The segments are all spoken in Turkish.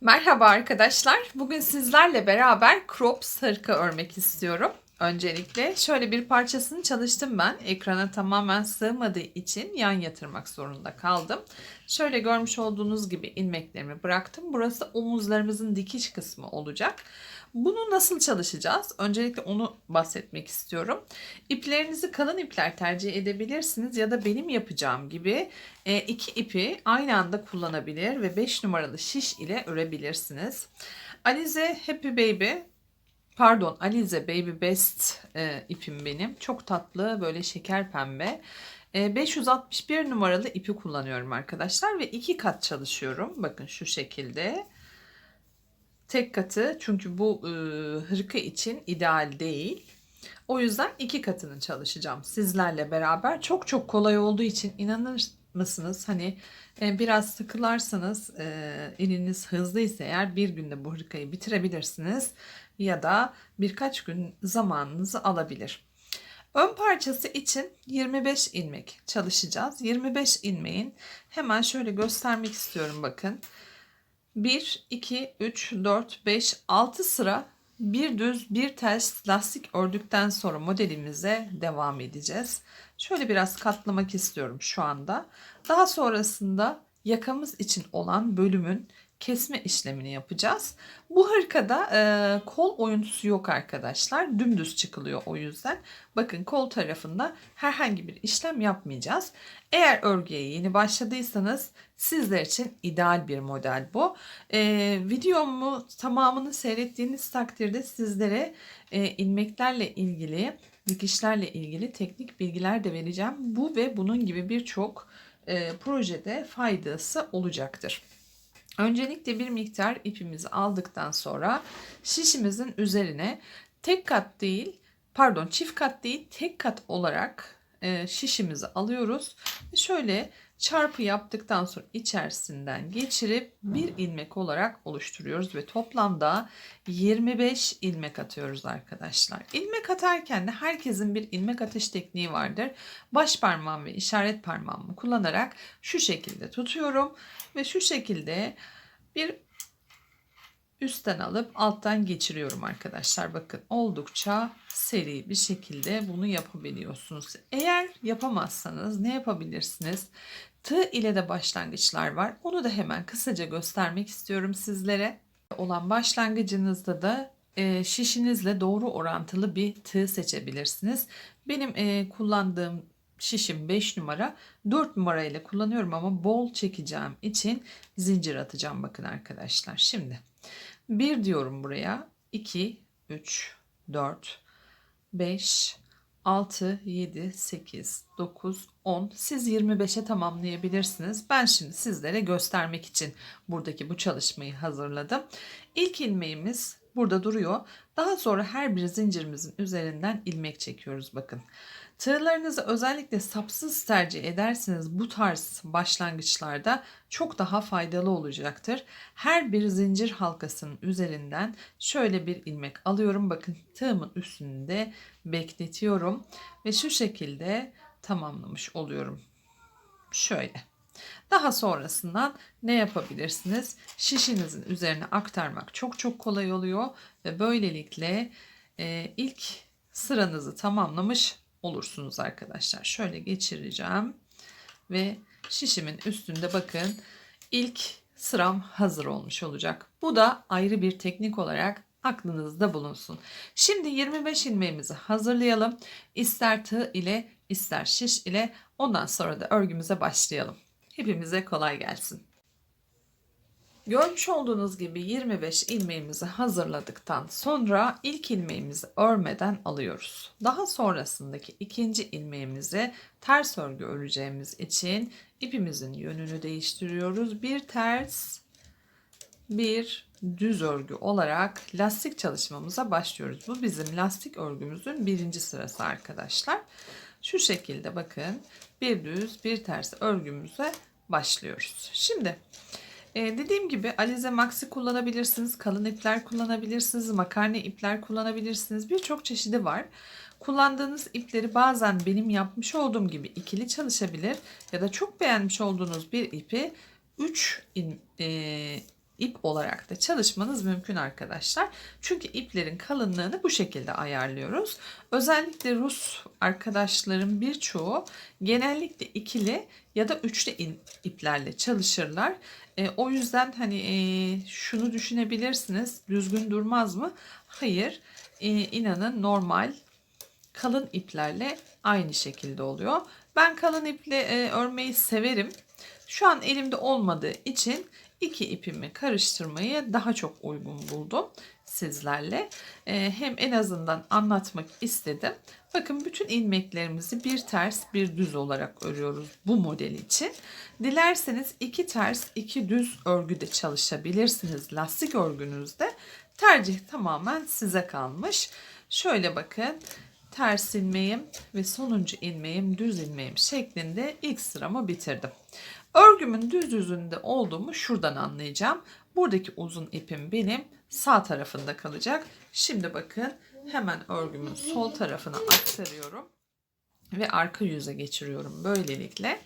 Merhaba arkadaşlar. Bugün sizlerle beraber crop sarıka örmek istiyorum. Öncelikle şöyle bir parçasını çalıştım ben. Ekrana tamamen sığmadığı için yan yatırmak zorunda kaldım. Şöyle görmüş olduğunuz gibi ilmeklerimi bıraktım. Burası omuzlarımızın dikiş kısmı olacak. Bunu nasıl çalışacağız? Öncelikle onu bahsetmek istiyorum. İplerinizi kalın ipler tercih edebilirsiniz ya da benim yapacağım gibi e, iki ipi aynı anda kullanabilir ve 5 numaralı şiş ile örebilirsiniz. Alize Happy Baby pardon Alize Baby Best e, ipim benim. Çok tatlı böyle şeker pembe. E, 561 numaralı ipi kullanıyorum arkadaşlar ve iki kat çalışıyorum. Bakın şu şekilde. Tek katı çünkü bu e, hırka için ideal değil. O yüzden iki katını çalışacağım sizlerle beraber. Çok çok kolay olduğu için inanır mısınız? Hani e, biraz sıkılarsanız e, eliniz hızlıysa eğer bir günde bu hırkayı bitirebilirsiniz ya da birkaç gün zamanınızı alabilir. Ön parçası için 25 ilmek çalışacağız. 25 ilmeğin hemen şöyle göstermek istiyorum bakın. 1, 2, 3, 4, 5, 6 sıra bir düz bir ters lastik ördükten sonra modelimize devam edeceğiz. Şöyle biraz katlamak istiyorum şu anda. Daha sonrasında yakamız için olan bölümün kesme işlemini yapacağız. Bu hırkada e, kol oyuntusu yok arkadaşlar. Dümdüz çıkılıyor o yüzden. Bakın kol tarafında herhangi bir işlem yapmayacağız. Eğer örgüye yeni başladıysanız sizler için ideal bir model bu. E, videomu tamamını seyrettiğiniz takdirde sizlere e, ilmeklerle ilgili, dikişlerle ilgili teknik bilgiler de vereceğim. Bu ve bunun gibi birçok e, projede faydası olacaktır. Öncelikle bir miktar ipimizi aldıktan sonra şişimizin üzerine tek kat değil pardon çift kat değil tek kat olarak e, şişimizi alıyoruz. Şöyle çarpı yaptıktan sonra içerisinden geçirip bir ilmek olarak oluşturuyoruz ve toplamda 25 ilmek atıyoruz arkadaşlar. İlmek atarken de herkesin bir ilmek atış tekniği vardır. Baş parmağım ve işaret parmağımı kullanarak şu şekilde tutuyorum ve şu şekilde bir üstten alıp alttan geçiriyorum arkadaşlar. Bakın oldukça seri bir şekilde bunu yapabiliyorsunuz. Eğer yapamazsanız ne yapabilirsiniz? Tığ ile de başlangıçlar var. Onu da hemen kısaca göstermek istiyorum sizlere. Olan başlangıcınızda da e, şişinizle doğru orantılı bir tığ seçebilirsiniz. Benim e, kullandığım şişim 5 numara 4 numara ile kullanıyorum ama bol çekeceğim için zincir atacağım bakın arkadaşlar. Şimdi 1 diyorum buraya 2 3 4 5 6 7 8 9 10 siz 25'e tamamlayabilirsiniz. Ben şimdi sizlere göstermek için buradaki bu çalışmayı hazırladım. İlk ilmeğimiz burada duruyor. Daha sonra her bir zincirimizin üzerinden ilmek çekiyoruz bakın. Tığlarınızı özellikle sapsız tercih ederseniz bu tarz başlangıçlarda çok daha faydalı olacaktır. Her bir zincir halkasının üzerinden şöyle bir ilmek alıyorum. Bakın tığımın üstünde bekletiyorum ve şu şekilde tamamlamış oluyorum. Şöyle. Daha sonrasından ne yapabilirsiniz? Şişinizin üzerine aktarmak çok çok kolay oluyor ve böylelikle e, ilk sıranızı tamamlamış olursunuz arkadaşlar. Şöyle geçireceğim ve şişimin üstünde bakın ilk sıram hazır olmuş olacak. Bu da ayrı bir teknik olarak aklınızda bulunsun. Şimdi 25 ilmeğimizi hazırlayalım. İster tığ ile ister şiş ile ondan sonra da örgümüze başlayalım. Hepimize kolay gelsin. Görmüş olduğunuz gibi 25 ilmeğimizi hazırladıktan sonra ilk ilmeğimizi örmeden alıyoruz. Daha sonrasındaki ikinci ilmeğimizi ters örgü öreceğimiz için ipimizin yönünü değiştiriyoruz. Bir ters, bir düz örgü olarak lastik çalışmamıza başlıyoruz. Bu bizim lastik örgümüzün birinci sırası arkadaşlar. Şu şekilde bakın bir düz bir ters örgümüze başlıyoruz. Şimdi ee, dediğim gibi Alize Maxi kullanabilirsiniz. Kalın ipler kullanabilirsiniz. Makarna ipler kullanabilirsiniz. Birçok çeşidi var. Kullandığınız ipleri bazen benim yapmış olduğum gibi ikili çalışabilir ya da çok beğenmiş olduğunuz bir ipi 3 e, ip olarak da çalışmanız mümkün arkadaşlar. Çünkü iplerin kalınlığını bu şekilde ayarlıyoruz. Özellikle Rus arkadaşların birçoğu genellikle ikili ya da üçlü iplerle çalışırlar. E, o yüzden hani e, şunu düşünebilirsiniz. Düzgün durmaz mı? Hayır. E, inanın normal kalın iplerle aynı şekilde oluyor. Ben kalın iple e, örmeyi severim. Şu an elimde olmadığı için iki ipimi karıştırmayı daha çok uygun buldum sizlerle. E, hem en azından anlatmak istedim. Bakın bütün ilmeklerimizi bir ters bir düz olarak örüyoruz bu model için. Dilerseniz iki ters iki düz örgüde çalışabilirsiniz lastik örgünüzde. Tercih tamamen size kalmış. Şöyle bakın ters ilmeğim ve sonuncu ilmeğim düz ilmeğim şeklinde ilk sıramı bitirdim. Örgümün düz yüzünde olduğumu şuradan anlayacağım. Buradaki uzun ipim benim sağ tarafında kalacak. Şimdi bakın hemen örgümün sol tarafına aktarıyorum ve arka yüze geçiriyorum böylelikle.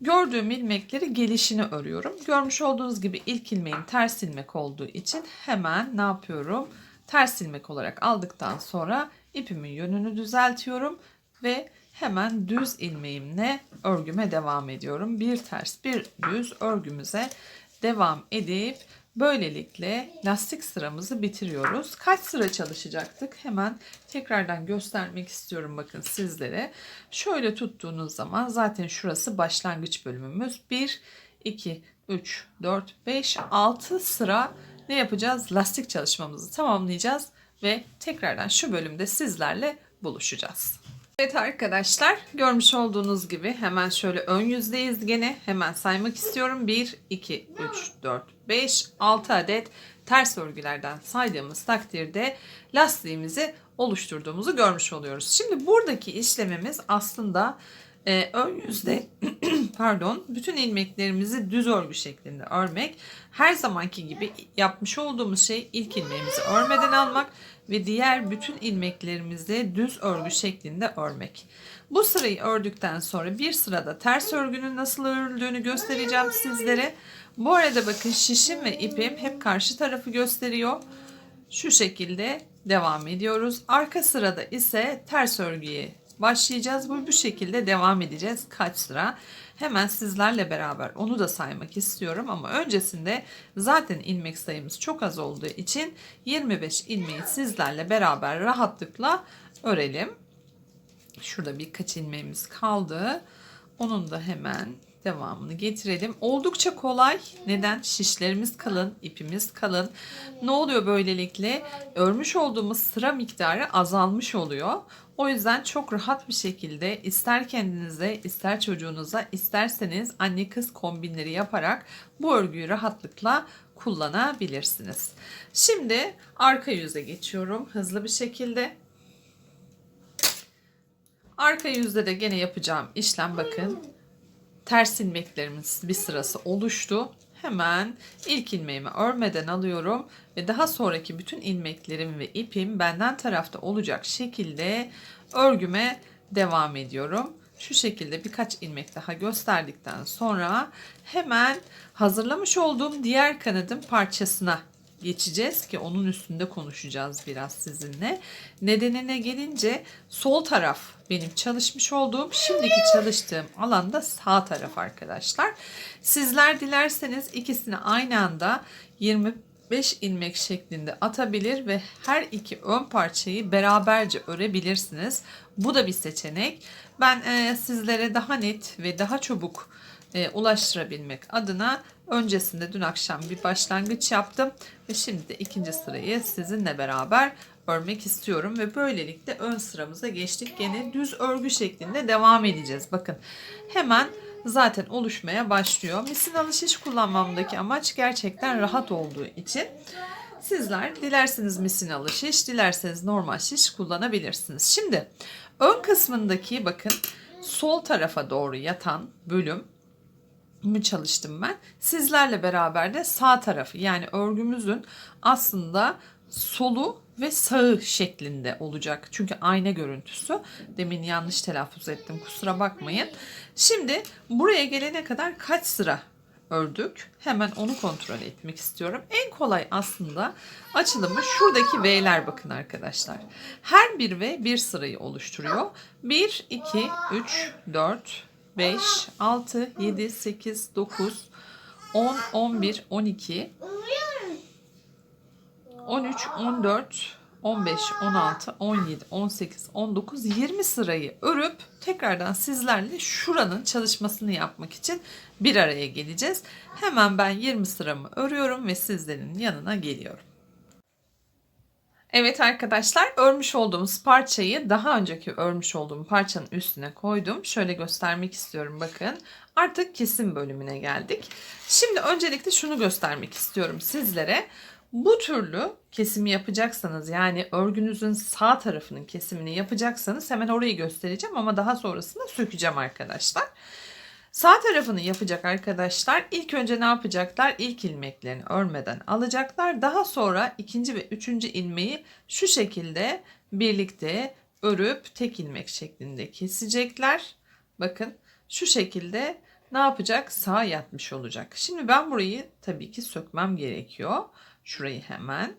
Gördüğüm ilmekleri gelişini örüyorum. Görmüş olduğunuz gibi ilk ilmeğim ters ilmek olduğu için hemen ne yapıyorum? Ters ilmek olarak aldıktan sonra ipimin yönünü düzeltiyorum ve hemen düz ilmeğimle örgüme devam ediyorum. Bir ters bir düz örgümüze devam edip böylelikle lastik sıramızı bitiriyoruz. Kaç sıra çalışacaktık? Hemen tekrardan göstermek istiyorum bakın sizlere. Şöyle tuttuğunuz zaman zaten şurası başlangıç bölümümüz. 1 2 3 4 5 6 sıra ne yapacağız? Lastik çalışmamızı tamamlayacağız ve tekrardan şu bölümde sizlerle buluşacağız. Evet arkadaşlar görmüş olduğunuz gibi hemen şöyle ön yüzdeyiz gene hemen saymak istiyorum 1 2 3 4 5 6 adet ters örgülerden saydığımız takdirde lastiğimizi oluşturduğumuzu görmüş oluyoruz. Şimdi buradaki işlemimiz aslında e, ön yüzde pardon bütün ilmeklerimizi düz örgü şeklinde örmek. Her zamanki gibi yapmış olduğumuz şey ilk ilmeğimizi örmeden almak ve diğer bütün ilmeklerimizi düz örgü şeklinde örmek. Bu sırayı ördükten sonra bir sırada ters örgünün nasıl örüldüğünü göstereceğim sizlere. Bu arada bakın şişim ve ipim hep karşı tarafı gösteriyor. Şu şekilde devam ediyoruz. Arka sırada ise ters örgüye başlayacağız. Bu bu şekilde devam edeceğiz. Kaç sıra? Hemen sizlerle beraber onu da saymak istiyorum ama öncesinde zaten ilmek sayımız çok az olduğu için 25 ilmeği sizlerle beraber rahatlıkla örelim. Şurada birkaç ilmeğimiz kaldı. Onun da hemen devamını getirelim. Oldukça kolay. Neden? Şişlerimiz kalın, ipimiz kalın. Ne oluyor böylelikle? Örmüş olduğumuz sıra miktarı azalmış oluyor. O yüzden çok rahat bir şekilde ister kendinize, ister çocuğunuza, isterseniz anne kız kombinleri yaparak bu örgüyü rahatlıkla kullanabilirsiniz. Şimdi arka yüze geçiyorum hızlı bir şekilde. Arka yüzde de gene yapacağım işlem bakın. Ters ilmeklerimiz bir sırası oluştu. Hemen ilk ilmeğimi örmeden alıyorum ve daha sonraki bütün ilmeklerim ve ipim benden tarafta olacak şekilde örgüme devam ediyorum. Şu şekilde birkaç ilmek daha gösterdikten sonra hemen hazırlamış olduğum diğer kanadım parçasına geçeceğiz ki onun üstünde konuşacağız biraz sizinle. Nedenine gelince sol taraf benim çalışmış olduğum, şimdiki çalıştığım alanda sağ taraf arkadaşlar. Sizler dilerseniz ikisini aynı anda 25 ilmek şeklinde atabilir ve her iki ön parçayı beraberce örebilirsiniz. Bu da bir seçenek. Ben e, sizlere daha net ve daha çabuk e, ulaştırabilmek adına öncesinde dün akşam bir başlangıç yaptım ve şimdi de ikinci sırayı sizinle beraber örmek istiyorum ve böylelikle ön sıramıza geçtik. Gene düz örgü şeklinde devam edeceğiz. Bakın hemen zaten oluşmaya başlıyor. Misinalı şiş kullanmamdaki amaç gerçekten rahat olduğu için sizler dilerseniz misinalı şiş, dilerseniz normal şiş kullanabilirsiniz. Şimdi ön kısmındaki bakın sol tarafa doğru yatan bölüm mü çalıştım ben. Sizlerle beraber de sağ tarafı yani örgümüzün aslında solu ve sağı şeklinde olacak. Çünkü ayna görüntüsü. Demin yanlış telaffuz ettim kusura bakmayın. Şimdi buraya gelene kadar kaç sıra ördük. Hemen onu kontrol etmek istiyorum. En kolay aslında açılımı şuradaki V'ler bakın arkadaşlar. Her bir V bir sırayı oluşturuyor. 1, 2, 3, 4, 5, 6, 7, 8, 9, 10, 11, 12, 13, 14, 15, 16, 17, 18, 19, 20 sırayı örüp tekrardan sizlerle şuranın çalışmasını yapmak için bir araya geleceğiz. Hemen ben 20 sıramı örüyorum ve sizlerin yanına geliyorum. Evet arkadaşlar örmüş olduğumuz parçayı daha önceki örmüş olduğum parçanın üstüne koydum. Şöyle göstermek istiyorum bakın. Artık kesim bölümüne geldik. Şimdi öncelikle şunu göstermek istiyorum sizlere. Bu türlü kesimi yapacaksanız yani örgünüzün sağ tarafının kesimini yapacaksanız hemen orayı göstereceğim ama daha sonrasında sökeceğim arkadaşlar. Sağ tarafını yapacak arkadaşlar ilk önce ne yapacaklar? İlk ilmeklerini örmeden alacaklar. Daha sonra ikinci ve üçüncü ilmeği şu şekilde birlikte örüp tek ilmek şeklinde kesecekler. Bakın şu şekilde ne yapacak? Sağa yatmış olacak. Şimdi ben burayı tabii ki sökmem gerekiyor. Şurayı hemen.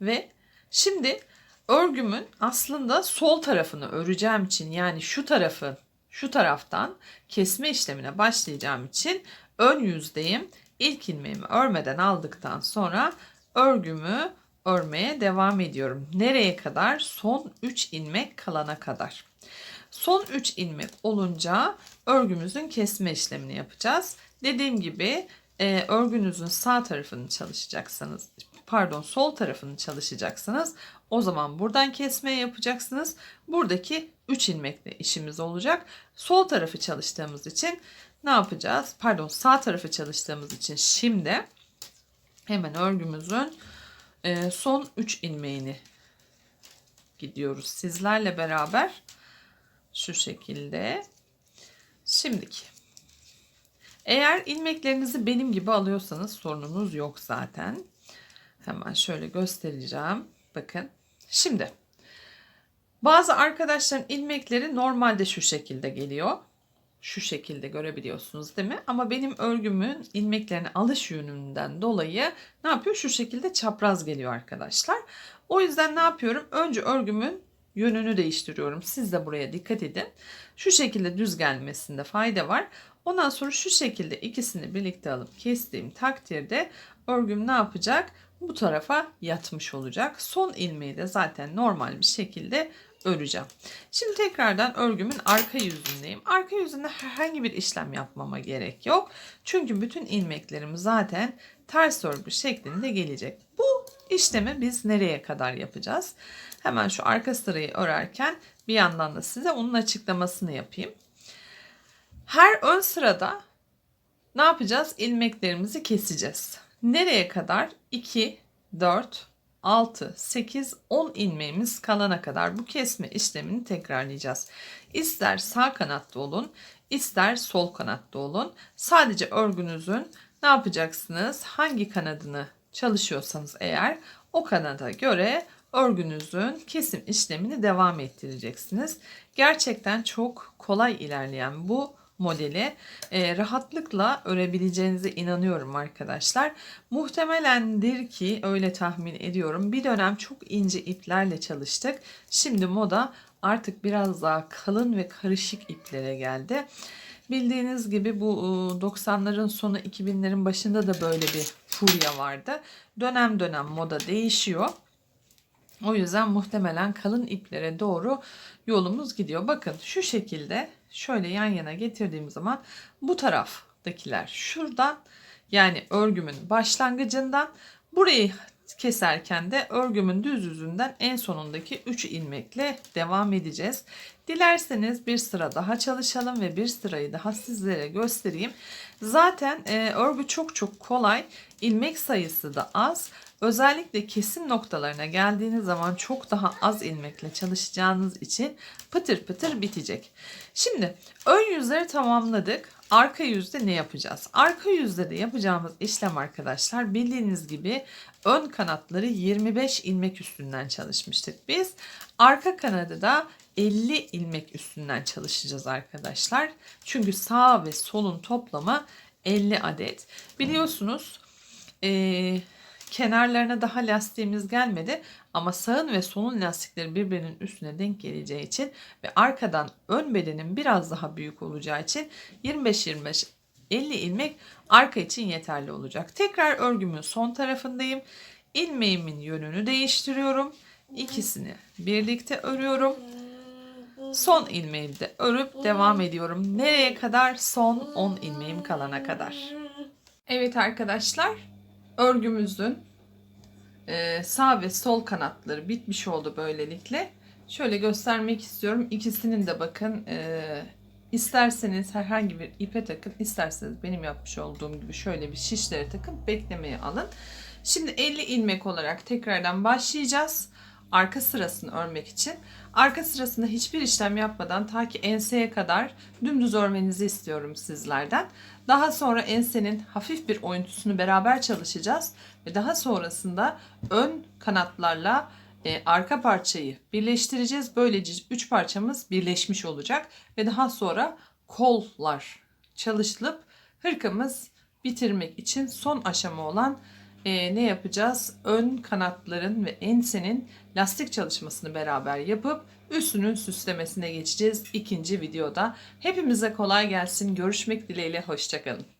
Ve şimdi örgümün aslında sol tarafını öreceğim için yani şu tarafı şu taraftan kesme işlemine başlayacağım için ön yüzdeyim. İlk ilmeğimi örmeden aldıktan sonra örgümü örmeye devam ediyorum. Nereye kadar? Son 3 ilmek kalana kadar. Son 3 ilmek olunca örgümüzün kesme işlemini yapacağız. Dediğim gibi e, örgünüzün sağ tarafını çalışacaksanız pardon sol tarafını çalışacaksınız. O zaman buradan kesmeye yapacaksınız. Buradaki 3 ilmekle işimiz olacak. Sol tarafı çalıştığımız için ne yapacağız? Pardon sağ tarafı çalıştığımız için şimdi hemen örgümüzün e, son 3 ilmeğini gidiyoruz sizlerle beraber. Şu şekilde. Şimdiki. Eğer ilmeklerinizi benim gibi alıyorsanız sorununuz yok zaten. Hemen şöyle göstereceğim. Bakın. Şimdi bazı arkadaşların ilmekleri normalde şu şekilde geliyor. Şu şekilde görebiliyorsunuz değil mi? Ama benim örgümün ilmeklerini alış yönünden dolayı ne yapıyor? Şu şekilde çapraz geliyor arkadaşlar. O yüzden ne yapıyorum? Önce örgümün yönünü değiştiriyorum. Siz de buraya dikkat edin. Şu şekilde düz gelmesinde fayda var. Ondan sonra şu şekilde ikisini birlikte alıp kestiğim takdirde örgüm ne yapacak? Bu tarafa yatmış olacak. Son ilmeği de zaten normal bir şekilde öreceğim. Şimdi tekrardan örgümün arka yüzündeyim. Arka yüzünde herhangi bir işlem yapmama gerek yok. Çünkü bütün ilmeklerim zaten ters örgü şeklinde gelecek. Bu işlemi biz nereye kadar yapacağız? Hemen şu arka sırayı örerken bir yandan da size onun açıklamasını yapayım. Her ön sırada ne yapacağız? İlmeklerimizi keseceğiz. Nereye kadar? 2, 4, 6, 8, 10 ilmeğimiz kalana kadar bu kesme işlemini tekrarlayacağız. İster sağ kanatta olun, ister sol kanatta olun. Sadece örgünüzün ne yapacaksınız? Hangi kanadını çalışıyorsanız eğer o kanada göre örgünüzün kesim işlemini devam ettireceksiniz. Gerçekten çok kolay ilerleyen bu modeli e, rahatlıkla örebileceğinize inanıyorum arkadaşlar. Muhtemelendir ki öyle tahmin ediyorum. Bir dönem çok ince iplerle çalıştık. Şimdi moda artık biraz daha kalın ve karışık iplere geldi. Bildiğiniz gibi bu 90'ların sonu 2000'lerin başında da böyle bir furya vardı. Dönem dönem moda değişiyor. O yüzden muhtemelen kalın iplere doğru yolumuz gidiyor. Bakın şu şekilde şöyle yan yana getirdiğim zaman bu taraftakiler şuradan yani örgümün başlangıcından burayı keserken de örgümün düz yüzünden en sonundaki 3 ilmekle devam edeceğiz. Dilerseniz bir sıra daha çalışalım ve bir sırayı daha sizlere göstereyim. Zaten e, örgü çok çok kolay. ilmek sayısı da az. Özellikle kesim noktalarına geldiğiniz zaman çok daha az ilmekle çalışacağınız için pıtır pıtır bitecek. Şimdi ön yüzleri tamamladık. Arka yüzde ne yapacağız? Arka yüzde de yapacağımız işlem arkadaşlar bildiğiniz gibi ön kanatları 25 ilmek üstünden çalışmıştık biz. Arka kanadı da 50 ilmek üstünden çalışacağız arkadaşlar. Çünkü sağ ve solun toplamı 50 adet. Biliyorsunuz eee, kenarlarına daha lastiğimiz gelmedi ama sağın ve solun lastikleri birbirinin üstüne denk geleceği için ve arkadan ön bedenin biraz daha büyük olacağı için 25-25 50 ilmek arka için yeterli olacak. Tekrar örgümün son tarafındayım. İlmeğimin yönünü değiştiriyorum. İkisini birlikte örüyorum. Son ilmeğimi de örüp devam ediyorum. Nereye kadar? Son 10 ilmeğim kalana kadar. Evet arkadaşlar, örgümüzün e, sağ ve sol kanatları bitmiş oldu böylelikle. Şöyle göstermek istiyorum. İkisinin de bakın e, isterseniz herhangi bir ipe takın, isterseniz benim yapmış olduğum gibi şöyle bir şişlere takın, beklemeye alın. Şimdi 50 ilmek olarak tekrardan başlayacağız. Arka sırasını örmek için. Arka sırasında hiçbir işlem yapmadan ta ki enseye kadar dümdüz örmenizi istiyorum sizlerden. Daha sonra ensenin hafif bir oyuntusunu beraber çalışacağız ve daha sonrasında ön kanatlarla e, arka parçayı birleştireceğiz. Böylece üç parçamız birleşmiş olacak ve daha sonra kollar çalışılıp hırkamız bitirmek için son aşama olan e, ne yapacağız? Ön kanatların ve ensenin lastik çalışmasını beraber yapıp üstünün süslemesine geçeceğiz ikinci videoda. Hepimize kolay gelsin. Görüşmek dileğiyle. Hoşçakalın.